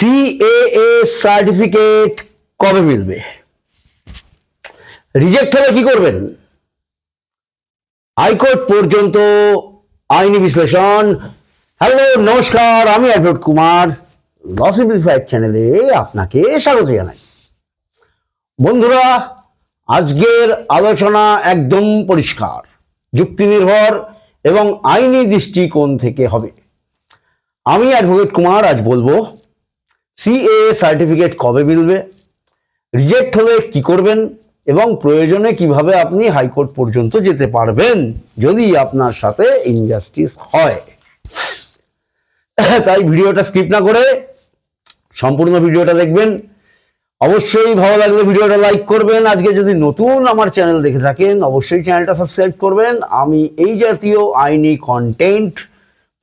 CAA certificate কবে মিলবে? Reject হলে কি করবেন? হাইকোর্ট পর্যন্ত আইনি বিশ্লেষণ। হ্যালো নমস্কার, আমি অ্যাডভোকেট কুমার। ল সিম্পলিফাইড চ্যানেলে আপনাকে স্বাগত জানাই। বন্ধুরা, আজকের আলোচনা একদম পরিষ্কার যুক্তি নির্ভর এবং আইনি দৃষ্টিকোণ থেকে হবে। আমি অ্যাডভোকেট কুমার, আজ বলব সিএ সার্টিফিকেট কবে মিলবে? রিজেক্ট হলে কি করবেন? এবং প্রয়োজনে কীভাবে আপনি হাইকোর্ট পর্যন্ত যেতে পারবেন? যদি আপনার সাথে ইনজাস্টিস হয়। তাই ভিডিওটা স্কিপ না করে সম্পূর্ণ ভিডিওটা দেখবেন। অবশ্যই ভালো লাগলে ভিডিওটা লাইক করবেন। আজকে যদি নতুন আমার চ্যানেল দেখে থাকেন, অবশ্যই চ্যানেলটা সাবস্ক্রাইব করবেন। আমি এই জাতীয় আইনি কন্টেন্ট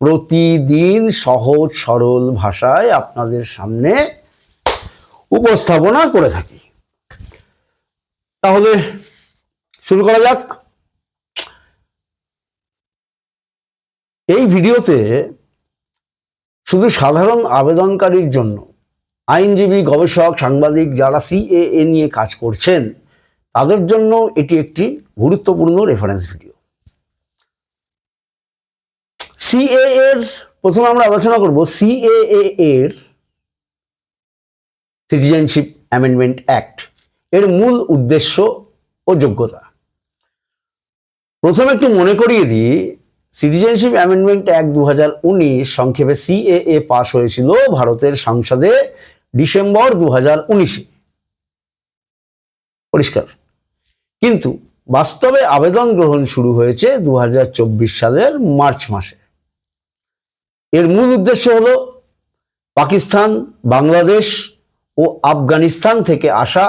প্রতিদিন সহজ সরল ভাষায় আপনাদের সামনে উপস্থাপনা করে থাকি। তাহলে শুরু করা যাক। এই ভিডিওতে শুধু সাধারণ আবেদনকারীর জন্য আইনজীবী, গবেষক, সাংবাদিক যারা সিএএ নিয়ে কাজ করছেন, তাদের জন্য এটি একটি গুরুত্বপূর্ণ রেফারেন্স ভিডিও সিএ এর, প্রথমে আমরা আলোচনা করব সিএএ এর সিটিজেনশিপ অ্যামেন্ডমেন্ট অ্যাক্ট এর মূল উদ্দেশ্য ও যোগ্যতা। প্রথমে একটু মনে করিয়ে দিই সিটিজেনশিপ অ্যামেন্ডমেন্ট অ্যাক্ট দু উনিশ সংক্ষেপে সিএএ পাশ হয়েছিল ভারতের সংসদে ডিসেম্বর দু হাজার উনিশে। পরিষ্কার। কিন্তু বাস্তবে আবেদন গ্রহণ শুরু হয়েছে দু হাজার চব্বিশ সালের মার্চ মাসে। এর মূল উদ্দেশ্য হলো পাকিস্তান, বাংলাদেশ ও আফগানিস্তান থেকে আসা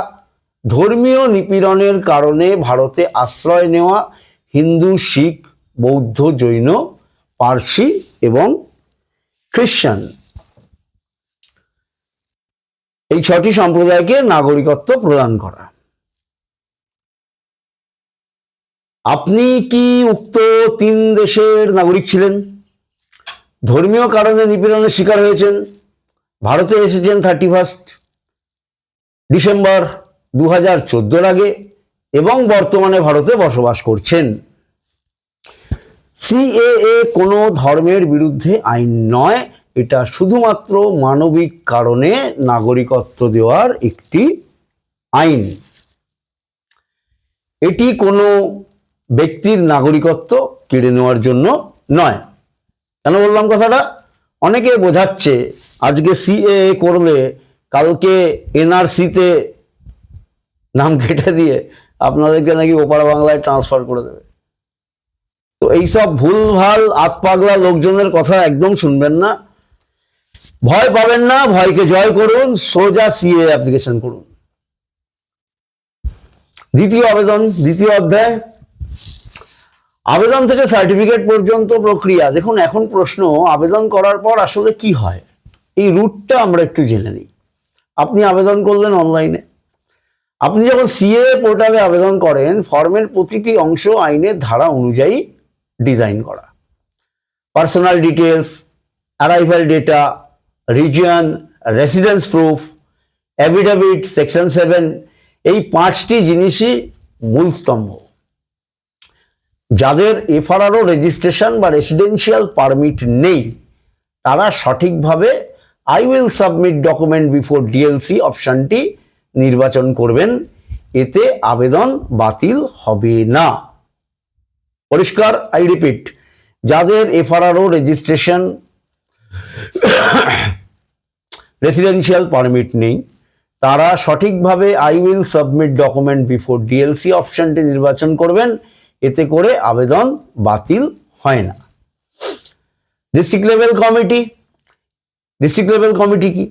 ধর্মীয় নিপীড়নের কারণে ভারতে আশ্রয় নেওয়া হিন্দু, শিখ, বৌদ্ধ, জৈন, পার্সি এবং খ্রিস্টান এই ছটি সম্প্রদায়কে নাগরিকত্ব প্রদান করা। আপনি কি উক্ত তিন দেশের নাগরিক ছিলেন? ধর্মীয় কারণে নিপীড়নের শিকার হয়েছেন। ভারতে এসেছেন থার্টি ফার্স্ট ডিসেম্বর দু হাজার চোদ্দোর আগে এবং বর্তমানে ভারতে বসবাস করছেন। সিএএ কোনো ধর্মের বিরুদ্ধে আইন নয়, এটা শুধুমাত্র মানবিক কারণে নাগরিকত্ব দেওয়ার একটি আইন। এটি কোনো ব্যক্তির নাগরিকত্ব কেড়ে নেওয়ার জন্য নয়। কেন বললাম কথাটা? অনেকে বোঝাচ্ছে আজকে সিএ করলে কালকে এনআরসিতে নাম কেটে দিয়ে আপনাদেরকে নাকি ওপার বাংলায় ট্রান্সফার করে দেবে। তো এইসব ভুলভাল, আতপাগলা লোকজনের কথা একদম শুনবেন না। ভয় পাবেন না, ভয়কে জয় করুন, সোজা সিএ অ্যাপ্লিকেশন করুন। দ্বিতীয় আবেদন, দ্বিতীয় অধ্যায়। আবেদন থেকে সার্টিফিকেট পর্যন্ত প্রক্রিয়া। দেখুন, এখন প্রশ্ন, আবেদন করার পর আসলে কি হয়? এই রুটটা আমরা একটু জেনে নিই। আপনি আবেদন করলেন অনলাইনে। আপনি যখন সিএ পোর্টালে আবেদন করেন, ফর্মের প্রতিটি অংশ আইনের ধারা অনুযায়ী ডিজাইন করা। Personal details arrival data, region, residence proof, affidavit, section seven, এই পাঁচটি জিনিসই মূল স্তম্ভ। যাদের এফআরআরও রেজিস্ট্রেশন বা রেসিডেন্সিয়াল পারমিট নেই, তারা সঠিকভাবে I will submit document before DLC অপশনটি নির্বাচন করবেন। এতে আবেদন বাতিল হবে না। পরিষ্কার আই রিপিট যাদের এফআরআরও রেজিস্ট্রেশন রেসিডেন্সিয়াল পারমিট নেই, তারা সঠিকভাবে I will submit document before DLC অপশনটি নির্বাচন করবেন। এতে করে আবেদন বাতিল হয় না। District level committee district level committee কি?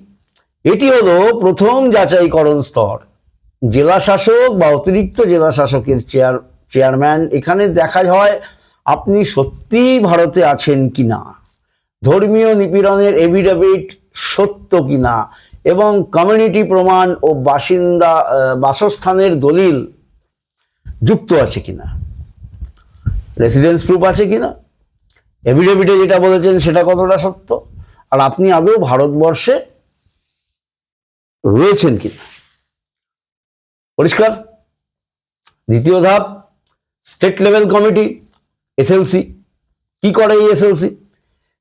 এটি হলো প্রথম যাচাইকরণ স্তর। জেলা শাসক বা অতিরিক্ত জেলা শাসকের চেয়ার চেয়ারম্যান এখানে দেখা হয় আপনি সত্যি ভারতে আছেন কিনা। ধর্মীয় নিপীড়নের এভিডেভিট সত্য কিনা এবং কমিউনিটি প্রমাণ ও বাসিন্দা বাসস্থানের দলিল যুক্ত আছে কিনা। রেসিডেন্স প্রুফ আছে কিনা? এভিডেভিটে যেটা বলেছেন সেটা কতটা সত্য? আর আপনি আদৌ ভারতবর্ষে রয়েছেন কিনা? পরিষ্কার? দ্বিতীয় ধাপ স্টেট লেভেল কমিটি এসএলসি কি করে এই এসএলসি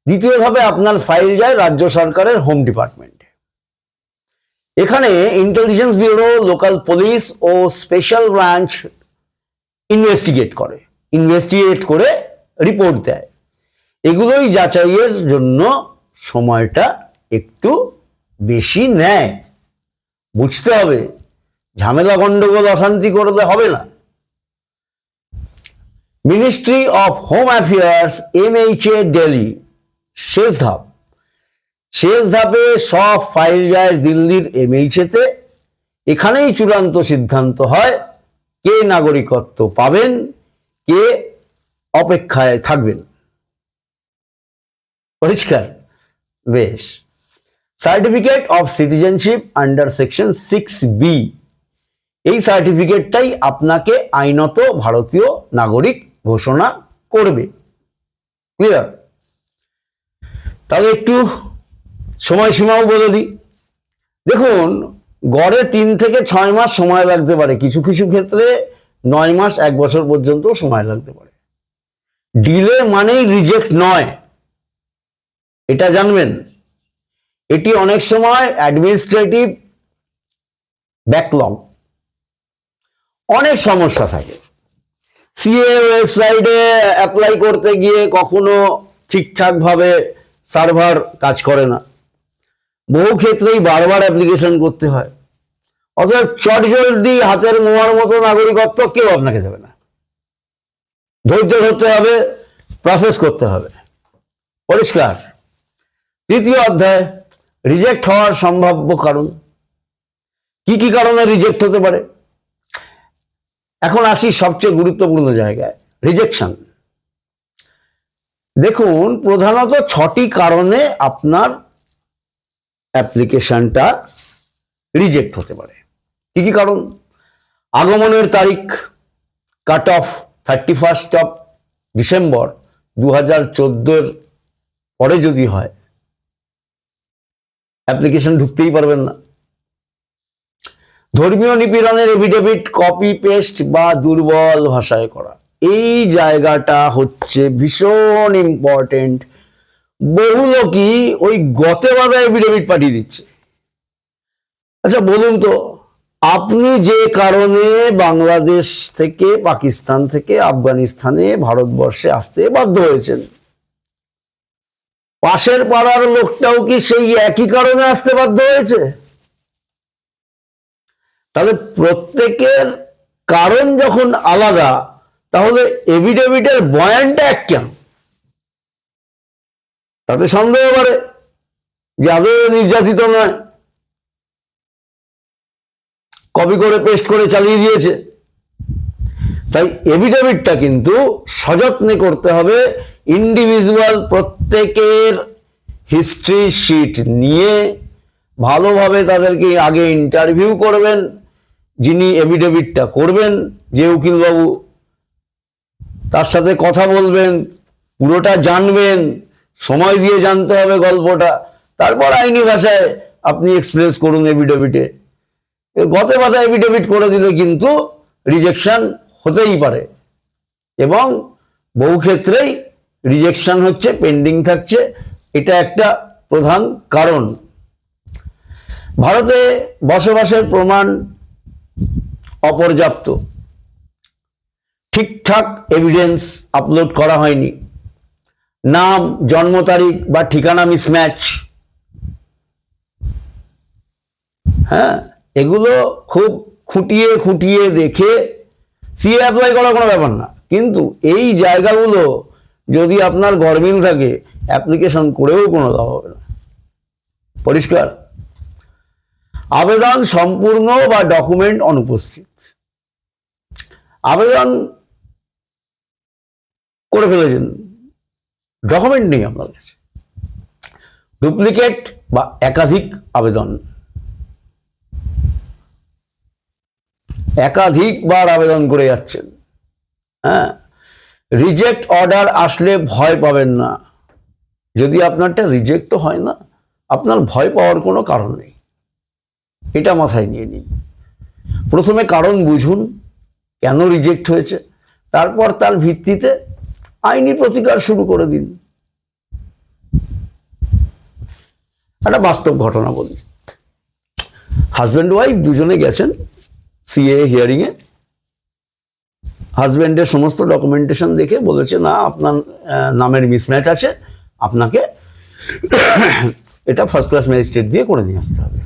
দ্বিতীয় ধাপে আপনার ফাইল যায় রাজ্য সরকারের হোম ডিপার্টমেন্টে এখানে ইন্টেলিজেন্স ব্যুরো লোকাল পুলিশ ও স্পেশাল ব্রাঞ্চ ইনভেস্টিগেট করে। ইনভেস্টিগেট করে রিপোর্ট দেয়। এগুলোই যাচাইয়ের জন্য সময়টা একটু বেশি নেয়। বুঝতে হবে, ঝামেলা গন্ডগোল অশান্তি করলে হবে না। Ministry of home affairs M H A Delhi শেষ ধাপ। শেষ ধাপে সব ফাইল যায় দিল্লির এমএইচএতে এখানেই চূড়ান্ত সিদ্ধান্ত হয়, কে নাগরিকত্ব পাবেন কে অপেক্ষায় থাকবেন? পরিষ্কার। বেশ। Certificate of citizenship under section six B এই সার্টিফিকেটটাই আপনাকে আইনত ভারতীয় নাগরিক ঘোষণা করবে। ক্লিয়ার তাহলে একটু সময়সীমাও বলে দিই। দেখুন, গড়ে তিন থেকে ছয় মাস সময় লাগতে পারে। কিছু কিছু ক্ষেত্রে নয় মাস, এক বছর পর্যন্ত সময় লাগতে পারে। ডিলে মানেই রিজেক্ট নয়। এটা জানবেন। এটি অনেক সময় অ্যাডমিনিস্ট্রেটিভ ব্যাকলগ অনেক সমস্যা থাকে। সিএ ওয়েবসাইটে অ্যাপ্লাই করতে গিয়ে কখনো ঠিকঠাকভাবে সার্ভার কাজ করে না। বহু ক্ষেত্রেই বারবার অ্যাপ্লিকেশন করতে হয়। অথবা চটজলদি হাতের মোয়ার মতো নাগরিকত্ব কেউ আপনাকে দেবে না। ধৈর্য ধরতে হবে প্রসেস করতে হবে। পরিষ্কার। তৃতীয় অধ্যায় রিজেক্ট হওয়ার সম্ভাব্য কারণ। কি কি কারণে রিজেক্ট হতে পারে? এখন আসি সবচেয়ে গুরুত্বপূর্ণ জায়গায় রিজেকশন দেখুন, প্রধানত ছটি কারণে আপনার অ্যাপ্লিকেশনটা রিজেক্ট হতে পারে। কি কি কারণ? আগমনের তারিখ cut off thirty first of December দু হাজার চোদ্দোর পরে যদি হয় অ্যাপ্লিকেশন ঢুকতেই পারবেন না। ধর্মীয় নিপীড়নের এভিডেভিট কপি পেস্ট বা দুর্বল ভাষায় করা। এই জায়গাটা হচ্ছে ভীষণ ইম্পর্টেন্ট বহু লোকই ওই গতে বাধা এভিডেভিট পাঠিয়ে দিচ্ছে। আচ্ছা বলুন তো আপনি যে কারণে বাংলাদেশ থেকে, পাকিস্তান থেকে, আফগানিস্তানে, ভারতবর্ষে আসতে বাধ্য হয়েছেন, পাশের পাড়ার লোকটাও কি সেই একই কারণে আসতে বাধ্য হয়েছে? তাহলে প্রত্যেকের কারণ যখন আলাদা, তাহলে এভিডেভিটের বয়ানটা এক কেন? তাতে সন্দেহ করে যে আদৌ নির্যাতিত নয়। কপি করে পেস্ট করে চালিয়ে দিয়েছে। তাই এভিডেভিটটা কিন্তু সযত্নে করতে হবে ইন্ডিভিজুয়াল প্রত্যেকের হিস্ট্রি শিট নিয়ে। ভালোভাবে তাদেরকে আগে ইন্টারভিউ করবেন, যিনি এভিডেভিটটা করবেন, যে উকিলবাবু তার সাথে কথা বলবেন, পুরোটা জানবেন, সময় দিয়ে জানতে হবে গল্পটা। তারপর আইনি ভাষায় আপনি এক্সপ্রেস করুন এভিডেভিটে গতে বাধা এভিডেভিট করে দিলে কিন্তু রিজেকশন হতেই পারে। এবং বহু ক্ষেত্রেই রিজেকশন হচ্ছে পেন্ডিং থাকছে, এটা একটা প্রধান কারণ। ভারতে বসবাসের প্রমাণ অপর্যাপ্ত। ঠিকঠাক এভিডেন্স আপলোড করা হয়নি। নাম, জন্ম তারিখ বা ঠিকানা মিসম্যাচ হ্যাঁ? এগুলো খুব খুঁটিয়ে খুঁটিয়ে দেখে সিএ অ্যাপ্লাই করা কোনো ব্যাপার না। কিন্তু এই জায়গাগুলো যদি আপনার গরমিল থাকে অ্যাপ্লিকেশন করেও কোনো লাভ হবে না। পরিষ্কার? আবেদন সম্পূর্ণ বা ডকুমেন্ট অনুপস্থিত। আবেদন করে ফেলেছেন। ডকুমেন্ট নেই আপনার কাছে। ডুপ্লিকেট বা একাধিক আবেদন। একাধিকবার আবেদন করে যাচ্ছেন। হ্যাঁ? রিজেক্ট অর্ডার আসলে ভয় পাবেন না। যদি আপনারটা রিজেক্টও হয় না, আপনার ভয় পাওয়ার কোনো কারণ নেই। এটা মাথায় নিয়ে নিন। প্রথমে কারণ বুঝুন, কেন রিজেক্ট হয়েছে, তারপর তার ভিত্তিতে আইনি প্রতিকার শুরু করে দিন। একটা বাস্তব ঘটনা বলি। হাজব্যান্ড ওয়াইফ দুজনে গেছেন। সিএ হিয়ারিংয়ে হাজব্যান্ডের সমস্ত ডকুমেন্টেশন দেখে বলেছে, না, আপনার নামের মিসম্যাচ আছে, আপনাকে এটা ফার্স্ট ক্লাস ম্যাজিস্ট্রেট দিয়ে করে নিয়ে আসতে হবে।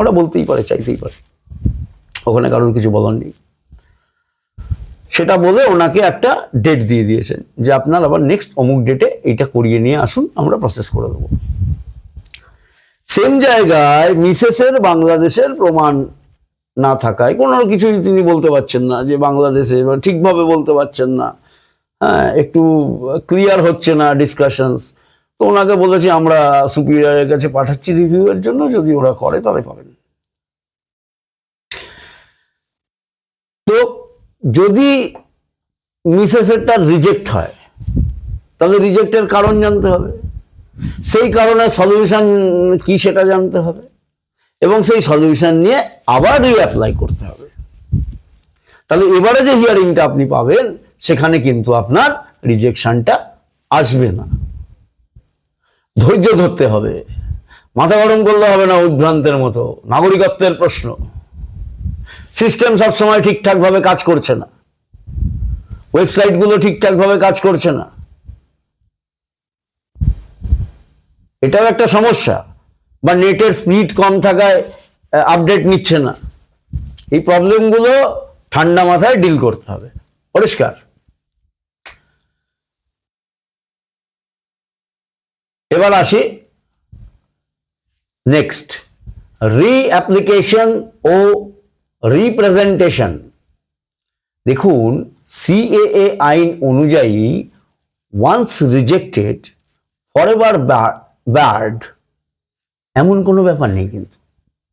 ওরা বলতেই পারে, চাইতেই পারে। ওখানে কারোর কিছু বলার নেই। সেটা বলে ওনাকে একটা ডেট দিয়ে দিয়েছেন, যে আপনার আবার নেক্সট অমুক ডেটে এইটা করিয়ে নিয়ে আসুন, আমরা প্রসেস করে দেবো। সেম জায়গায় মিসেসের বাংলাদেশের প্রমাণ না থাকায়, কোনো কিছুই তিনি বলতে পারছেন না যে বাংলাদেশে ঠিকভাবে বলতে পারছেন না। হ্যাঁ একটু ক্লিয়ার হচ্ছে না ডিসকাশনস তো ওনাকে বলেছি, আমরা সুপিরিয়ারের কাছে পাঠাচ্ছি রিভিউয়ের জন্য, যদি ওরা করে তাহলে পাবেন। তো যদি মিসেসেরটা রিজেক্ট হয়, তাহলে রিজেক্টের কারণ জানতে হবে। সেই কারণে সলিউশন কি সেটা জানতে হবে। এবং সেই সলিউশন নিয়ে আবার রিঅ্যাপ্লাই করতে হবে। তাহলে এবারে যে হিয়ারিংটা আপনি পাবেন, সেখানে কিন্তু আপনার রিজেকশনটা আসবে না। ধৈর্য ধরতে হবে। মাথা গরম করলে হবে না উদ্ভ্রান্তের মতো। নাগরিকত্বের প্রশ্ন। সিস্টেম সবসময় ঠিকঠাকভাবে কাজ করছে না। ওয়েবসাইটগুলো ঠিকঠাকভাবে কাজ করছে না। এটাও একটা সমস্যা। বা নেটের স্পিড কম থাকায় আপডেট নিচ্ছে না। এই প্রবলেমগুলো ঠান্ডা মাথায় ডিল করতে হবে। পরিষ্কার। এবার আসি নেক্সট রি অ্যাপ্লিকেশন ও রিপ্রেজেন্টেশন দেখুন সিএএ আইন অনুযায়ী ওয়ান্স রিজেক্টেড ফরএভার ব্যাড এমন কোনো ব্যাপার নেই কিন্তু।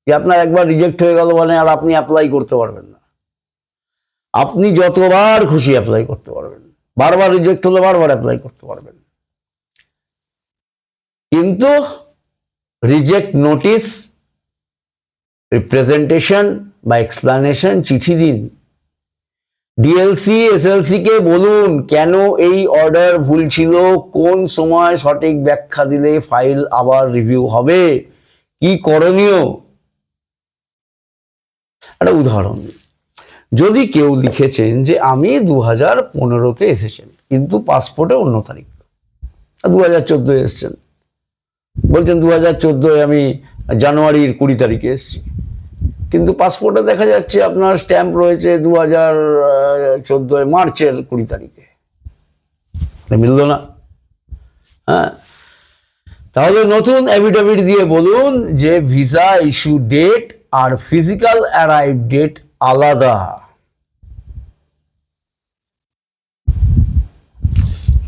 যে আপনার একবার রিজেক্ট হয়ে গেল মানে আর আপনি অ্যাপ্লাই করতে পারবেন না। আপনি যতবার খুশি অ্যাপ্লাই করতে পারবেন। বারবার রিজেক্ট হলে বারবার অ্যাপ্লাই করতে পারবেন। কিন্তু রিজেক্ট নোটিশ রিপ্রেজেন্টেশন বা এক্সপ্লানেশন চিঠি দিন। ডিএলসি এসএলসি কে বলুন, কেন এই অর্ডার ভুল ছিল? কোন সময় সঠিক ব্যাখ্যা দিলে ফাইল আবার রিভিউ হবে? কি করণীয়? একটা উদাহরণ যদি কেউ লিখেছেন যে আমি দু হাজার পনেরোতে এসেছেন, কিন্তু পাসপোর্টে অন্য তারিখ। দু হাজার চোদ্দোয় এসছেন। বলছেন দু হাজার চোদ্দোয় আমি জানুয়ারির কুড়ি তারিখে এসেছি। কিন্তু পাসপোর্টে দেখা যাচ্ছে আপনার স্ট্যাম্প রয়েছে দু হাজার চোদ্দোয় মার্চের কুড়ি তারিখে। মিলল না। হ্যাঁ? তাহলে নতুন অ্যাফিডেভিট দিয়ে বলুন যে ভিসা ইস্যু ডেট আর ফিজিক্যাল অ্যারাইভ ডেট আলাদা।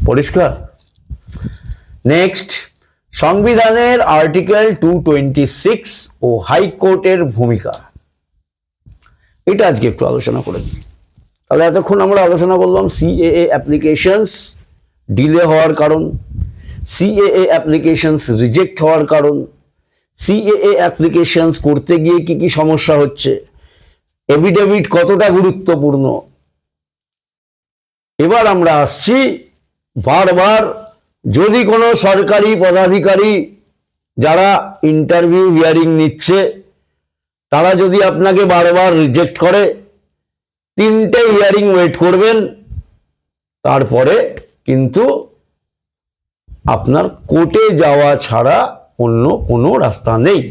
পরিষ্কার? নেক্সট সংবিধানের আর্টিকেল টু টোয়েন্টি সিক্স ও হাইকোর্টের ভূমিকা। এটা আজকে একটু আলোচনা করে দিই তাহলে এতক্ষণ আমরা আলোচনা করলাম সিএএ অ্যাপ্লিকেশনস ডিলে হওয়ার কারণ। সিএএ অ্যাপ্লিকেশনস রিজেক্ট হওয়ার কারণ সিএএ অ্যাপ্লিকেশনস করতে গিয়ে কি কি সমস্যা হচ্ছে এভিডেভিট কতটা গুরুত্বপূর্ণ। এবার আমরা আসছি বারবার যদি কোনো সরকারি পদাধিকারী যারা ইন্টারভিউ হিয়ারিং নিচ্ছে, তারা যদি আপনাকে বারবার রিজেক্ট করে, তিনটে হিয়ারিং ওয়েট করবেন, তারপরে কিন্তু আপনার কোর্টে যাওয়া ছাড়া অন্য কোনো রাস্তা নেই।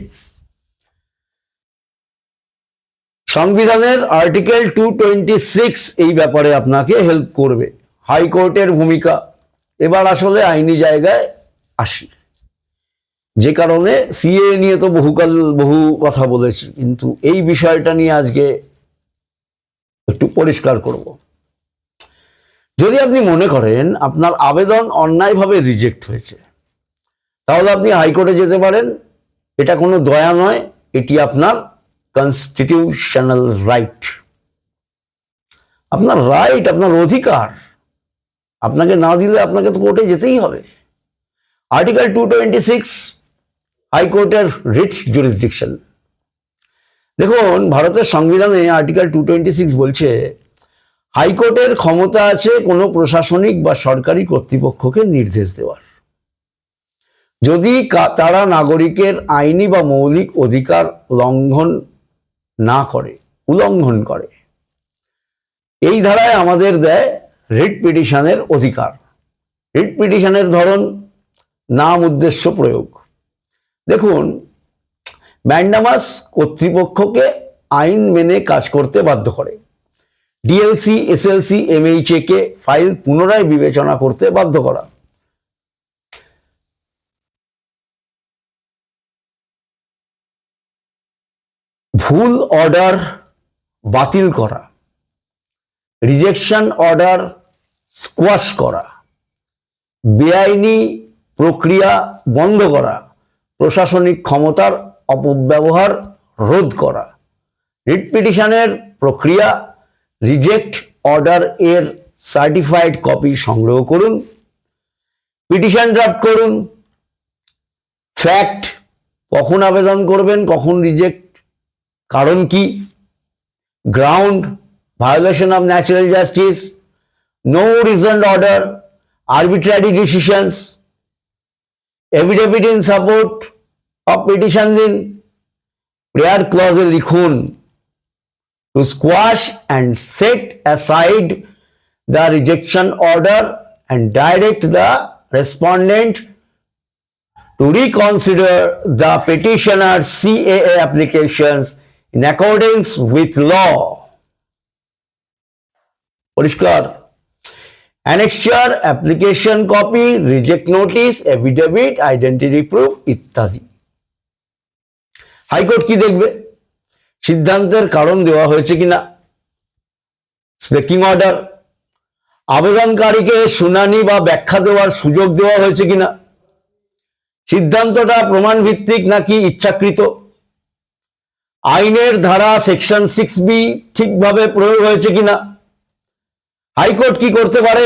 সংবিধানের আর্টিকেল টু টোয়েন্টি সিক্স এই ব্যাপারে আপনাকে হেল্প করবে। হাইকোর্টের ভূমিকা। এবার আসলে আইনি জায়গায় আসি। যে কারণে সিএ নিয়ে তো বহুকাল বহু কথা বলেছি, কিন্তু এই বিষয়টা নিয়ে আজকে একটু পরিষ্কার করব। যদি আপনি মনে করেন আপনার আবেদন অন্যায়ভাবে রিজেক্ট হয়েছে, তাহলে আপনি হাইকোর্টে যেতে পারেন। এটা কোনো দয়া নয়, এটি আপনার কনস্টিটিউশনাল রাইট আপনার রাইট আপনার অধিকার, আপনাকে না দিলে আপনাকে তো কোর্টে যেতেই হবে। আর্টিকেল টু টোয়েন্টি সিক্স হাইকোর্টের রিচ জুরিসডিকশন দেখুন, ভারতের সংবিধানে আর্টিকেল টু টোয়েন্টি সিক্স বলছে হাইকোর্টের ক্ষমতা আছে কোনো প্রশাসনিক বা সরকারি কর্তৃপক্ষকে নির্দেশ দেওয়ার। যদি তারা নাগরিকের আইনি বা মৌলিক অধিকার লঙ্ঘন না করে উল্লঙ্ঘন করে, এই ধারায় আমাদের দেয় রিট পিটিশনের অধিকার। রিট পিটিশনের ধরন, নাম, উদ্দেশ্য, প্রয়োগ। দেখুন, ম্যান্ডামাস কর্তৃপক্ষকে আইন মেনে কাজ করতে বাধ্য করে। ডিএলসি এসএলসি এমএইচএ কে ফাইল পুনরায় বিবেচনা করতে বাধ্য করা। ভুল অর্ডার বাতিল করা। রিজেকশন অর্ডার স্কোয়াশ করা। বেআইনি প্রক্রিয়া বন্ধ করা। প্রশাসনিক ক্ষমতার অপব্যবহার রোধ করা। রিট পিটিশনের প্রক্রিয়া রিজেক্ট অর্ডার এর সার্টিফাইড কপি সংগ্রহ করুন, পিটিশন ড্রাফট করুন, ফ্যাক্ট কখন আবেদন করবেন, কখন রিজেক্ট, কারণ কি, ground, violation of natural justice, no reasoned order, arbitrary decisions, affidavit in support of petition দিন, প্রেয়ার ক্লজে লিখুন। To quash and set aside the rejection order and direct the respondent to reconsider the petitioner's CAA applications in accordance with law. annexure application copy reject notice affidavit identity proof ইত্যাদি high court কি দেখবে সিদ্ধান্তের কারণ দেওয়া হয়েছে কিনা? স্পেকিং order আবেদনকারীকে শুনানি বা ব্যাখ্যা দেওয়ার সুযোগ দেওয়া হয়েছে কিনা? সিদ্ধান্তটা প্রমাণ ভিত্তিক নাকি ইচ্ছাকৃত? আইনের ধারা সেকশন সিক্স বি ঠিকভাবে প্রয়োগ হয়েছে কিনা? হাইকোর্ট কি করতে পারে?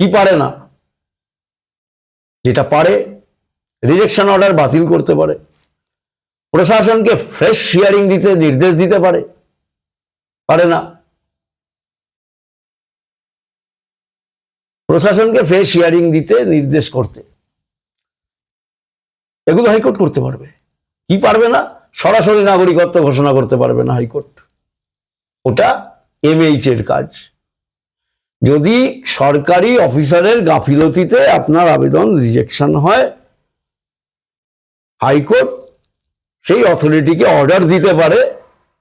কি পারে না? যেটা পারে রিজেকশন অর্ডার বাতিল করতে পারে। প্রশাসনকে ফ্রেশ হিয়ারিং দিতে, নির্দেশ দিতে পারে। পারে না। প্রশাসনকে ফ্রেশ হিয়ারিং দিতে, নির্দেশ করতে। এগুলো হাইকোর্ট করতে পারবে। কি পারবে না? সরাসরি নাগরিকত্ব ঘোষণা করতে পারবে না হাইকোর্ট। ওটা এমএইচ এর কাজ। যদি সরকারি অফিসারের গাফিলতিতে আপনার আবেদন রিজেকশন হয়, হাইকোর্ট সেই অথরিটিকে অর্ডার দিতে পারে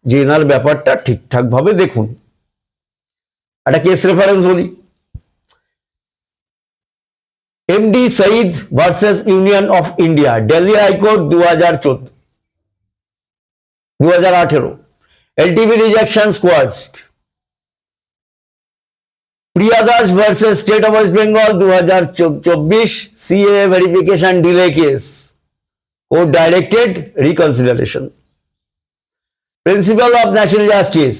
যে এনার ব্যাপারটা ঠিকঠাকভাবে দেখুন। একটা কেস রেফারেন্স বলি। MD Saeed versus Union of India Delhi high court দু হাজার চোদ্দ দু হাজার আঠেরো LTV rejection squads Priya Das versus State of West Bengal দু হাজার চব্বিশ CA verification delay case court directed reconsideration principal of natural justice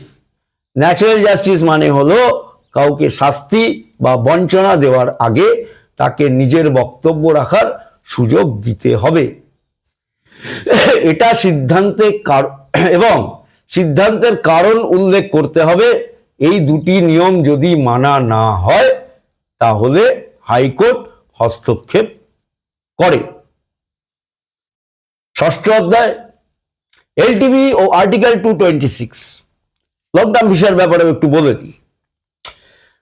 natural justice মানে হলো কাউকে শাস্তি বা বঞ্চনা দেওয়ার আগে তাকে নিজের বক্তব্য রাখার সুযোগ দিতে হবে। এটা সিদ্ধান্তে এবং সিদ্ধান্তের কারণ উল্লেখ করতে হবে। এই দুটি নিয়ম যদি মানা না হয়, তাহলে হাইকোর্ট হস্তক্ষেপ করে। ষষ্ঠ অধ্যায় এলটিভি ও article two twenty six lockdown ভিসার ব্যাপারে একটু বলে দিই।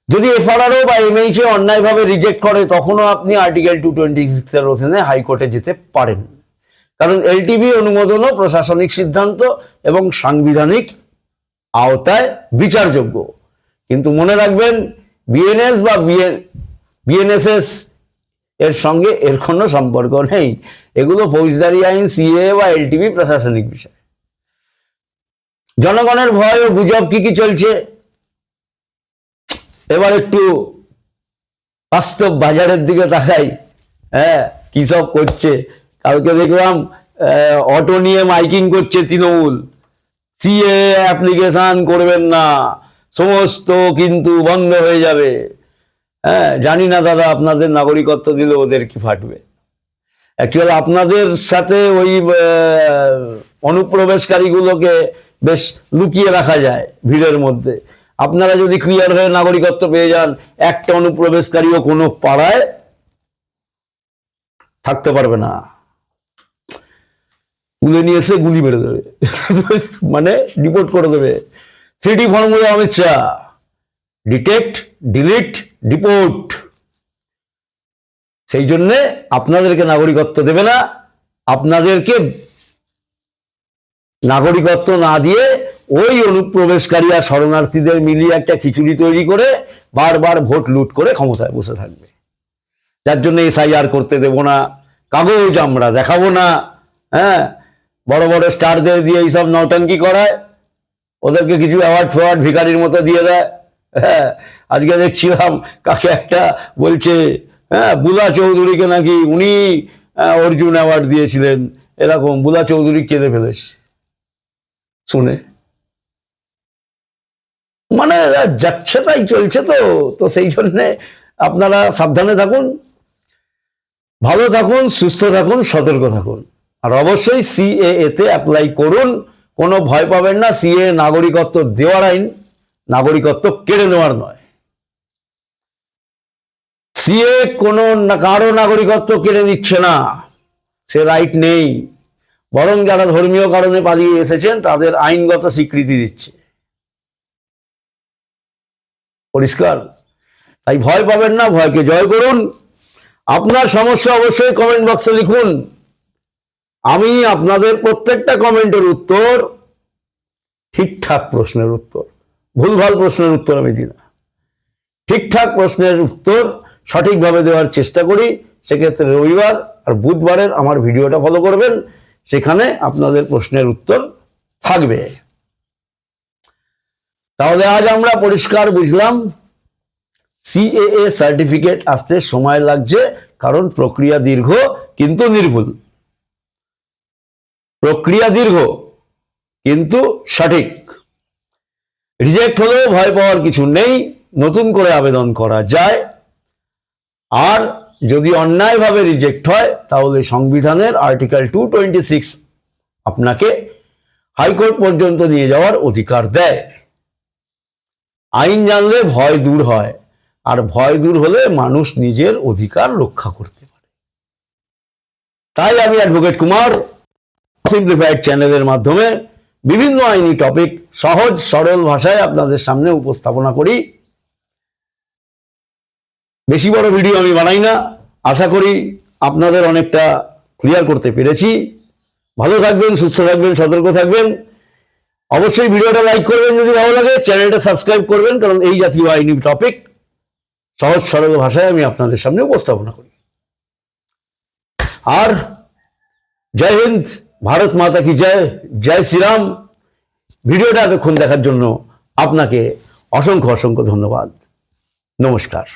যদি এফআরআরও বা এমএইচ অন্যায়ভাবে রিজেক্ট করে, তখনও আপনি আর্টিকেল টু টোয়েন্টি সিক্সের অধীনে হাইকোর্টে যেতে পারেন। কারণ এলটিভি অনুমোদনও প্রশাসনিক সিদ্ধান্ত এবং সাংবিধানিক আওতায় বিচারযোগ্য। কিন্তু মনে রাখবেন বিএনএস বা বিএনএসএস এর সঙ্গে এর কোনো সম্পর্ক নেই। এগুলো ফৌজদারি আইন সিএ বা এলটিভি প্রশাসনিক বিষয়। জনগণের ভয় ও গুজব কি কি চলছে? এবার একটু বাস্তব বাজারের দিকে তাকাই। হ্যাঁ কি সব করছে? কালকে দেখলাম অটো নিয়ে মাইকিং করছে তৃণমূল। সিএ অ্যাপ্লিকেশন করবেন না। সমস্ত কিন্তু বন্ধ হয়ে যাবে। হ্যাঁ জানি না দাদা, আপনাদের নাগরিকত্ব দিলে ওদের কি ফাটবে? অ্যাকচুয়ালি আপনাদের সাথে ওই অনুপ্রবেশকারীগুলোকে বেশ লুকিয়ে রাখা যায় ভিড়ের মধ্যে। আপনারা যদি ক্লিয়ার হয়ে নাগরিকত্ব পেয়ে যান, একটা অনুপ্রবেশকারীও কোনো পাড়ায় থাকতে পারবে না। তুলে নিয়ে এসে গুলি মেরে দেবে। মানে রিপোর্ট করে দেবে। Three D formula Amit Shah. Detect delete report সেই জন্যে আপনাদেরকে নাগরিকত্ব দেবে না। আপনাদেরকে নাগরিকত্ব না দিয়ে ওই অনুপ্রবেশকারী আর শরণার্থীদের মিলিয়ে একটা খিচুড়ি তৈরি করে বারবার ভোট লুট করে ক্ষমতায় বসে থাকবে। যার জন্য এসআইআর করতে দেব না, কাগজ আমরা দেখাবো না হ্যাঁ? বড় বড় স্টারদের দিয়ে এইসব নৌটঙ্কি করায়, ওদেরকে কিছু অ্যাওয়ার্ড ফেওয়ার্ড ভিখারির মতো দিয়ে দেয় হ্যাঁ? আজকে দেখছিলাম কাকে একটা বলছে হ্যাঁ বুলা চৌধুরীকে নাকি উনি অর্জুন অ্যাওয়ার্ড দিয়েছিলেন। এরকম বুলা চৌধুরী কেঁদে ফেলেছে। শুনে। মানে যাচ্ছে তাই চলছে তো তো সেই জন্যে আপনারা সাবধানে থাকুন। ভালো থাকুন, সুস্থ থাকুন, সতর্ক থাকুন। আর অবশ্যই সিএ তে অ্যাপ্লাই করুন। কোনো ভয় পাবেন না সিএ নাগরিকত্ব দেওয়ার আইন, নাগরিকত্ব কেড়ে নেওয়ার নয়। সিএ কোনো কারও নাগরিকত্ব কেড়ে নিচ্ছে না। সে রাইট নেই। বরং যারা ধর্মীয় কারণে পালিয়ে এসেছেন, তাদের আইনগত স্বীকৃতি দিচ্ছে। পরিষ্কার? তাই ভয় পাবেন না, ভয়কে জয় করুন। আপনার সমস্যা অবশ্যই কমেন্ট বক্সে লিখুন। আমি আপনাদের প্রত্যেকটা কমেন্টের উত্তর, ঠিকঠাক প্রশ্নের উত্তর। ভুলভাল প্রশ্নের উত্তর আমি দিই না। ঠিকঠাক প্রশ্নের উত্তর সঠিকভাবে দেওয়ার চেষ্টা করি, সেক্ষেত্রে রবিবার আর বুধবারের আমার ভিডিওটা ফলো করবেন, সেখানে আপনাদের প্রশ্নের উত্তর থাকবে। তাহলে আজ আমরা পরিষ্কার বুঝলাম সিএএ সার্টিফিকেট আসতে সময় লাগছে, কারণ প্রক্রিয়া দীর্ঘ, কিন্তু নির্ভুল। প্রক্রিয়া দীর্ঘ, কিন্তু সঠিক। রিজেক্ট হলেও ভয় পাওয়ার কিছু নেই, নতুন করে আবেদন করা যায়। আর যদি অন্যায়ভাবে রিজেক্ট হয়, তাহলে সংবিধানের আর্টিকেল টু টোয়েন্টি সিক্স আপনাকে হাইকোর্ট পর্যন্ত নিয়ে যাওয়ার অধিকার দেয়। আইন জানলে ভয় দূর হয়, আর ভয় দূর হলে মানুষ নিজের অধিকার রক্ষা করতে পারে। তাই আমি অ্যাডভোকেট কুমার সিম্পলিফাইড চ্যানেলের মাধ্যমে বিভিন্ন আইনি টপিক সহজ, সরল ভাষায় আপনাদের সামনে উপস্থাপনা করি। বেশি বড় ভিডিও আমি বানাই না। আশা করি আপনাদের অনেকটা ক্লিয়ার করতে পেরেছি। ভালো থাকবেন, সুস্থ থাকবেন, সতর্ক থাকবেন। অবশ্যই ভিডিওটা লাইক করবেন যদি ভালো লাগে, চ্যানেলটা সাবস্ক্রাইব করবেন, কারণ এই জাতীয় আইনি টপিক সহজ, সরল ভাষায় আমি আপনাদের সামনে উপস্থাপনা করি। আর জয় হিন্দ, ভারত মাতা কি জয় জয় শ্রীরাম। ভিডিওটা এতক্ষণ দেখার জন্য আপনাকে অসংখ্য অসংখ্য ধন্যবাদ। নমস্কার।